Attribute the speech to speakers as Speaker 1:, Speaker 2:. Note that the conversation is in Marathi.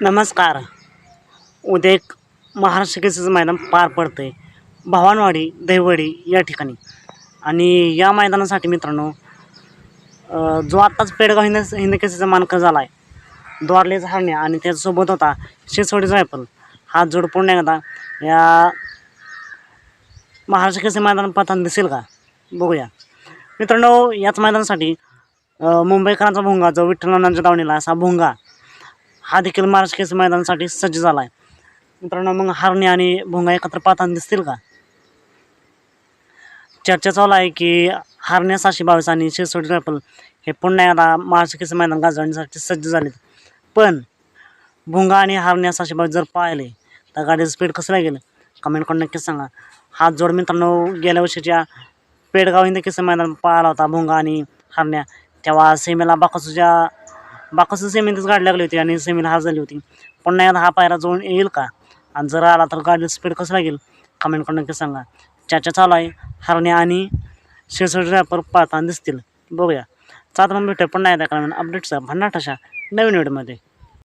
Speaker 1: नमस्कार. उद्या एक महाराष्ट्र केसरीचं मैदान पार पडतं आहे भवानवाडी दहिवडी या ठिकाणी. आणि या मैदानासाठी मित्रांनो जो आत्ताच पेडगाव हिंद हिंद केसरीचा मानकर झाला आहे द्वारलेच हरणे आणि त्याच्यासोबत होता शिसवडी जायपल. हा जोड पुन्हा एकदा या महाराष्ट्र केसरी मैदान पथान दिसेल का? बघूया. मित्रांनो याच मैदानासाठी मुंबईकरांचा भोंगा जो विठ्ठल दावणीला असा भोंगा हा देखील महाराष्ट्र केसरी मैदानासाठी सज्ज झाला आहे मित्रांनो मग हरणे आणि भोंगा एकत्र पाहताना दिसतील का? चर्चा चालू आहे की हारण्या सहाशे बावीस आणि शिरसोडी रायफल हे पुन्हा एकदा महाराष्ट्र केसरी मैदान गाजवण्यासाठी सज्ज झालेत. पण भुंगा आणि हारण्या सहाशे बावीस जर पाहिले तर गाडीचं स्पीड कसं लागेल कमेंट करून नक्कीच सांगा. हा जोड मित्रांनो गेल्या वर्षीच्या पेडगाव हिंद केसरी मैदान पाहिला होता भुंगा आणि हरण्या. तेव्हा सीमेला बाकासूच्या बाकासू सेमीतच गाडी लागली होती आणि सेमीला हार झाली होती. पुन्हा एकदा हा पायरा जोडून येईल का? आणि जर आला तर गाडीला स्पीड कसं लागेल? कमेंट करून नक्की सांगा. चर्चा चालू आहे. हरणे आणि शिरसोडी रॅपर पाहताना दिसतील. बघूया. चालतं मग पण पुन्हा एकदा कारण अपडेट्सचा भन्नाट अशा नवीन व्हिडिओमध्ये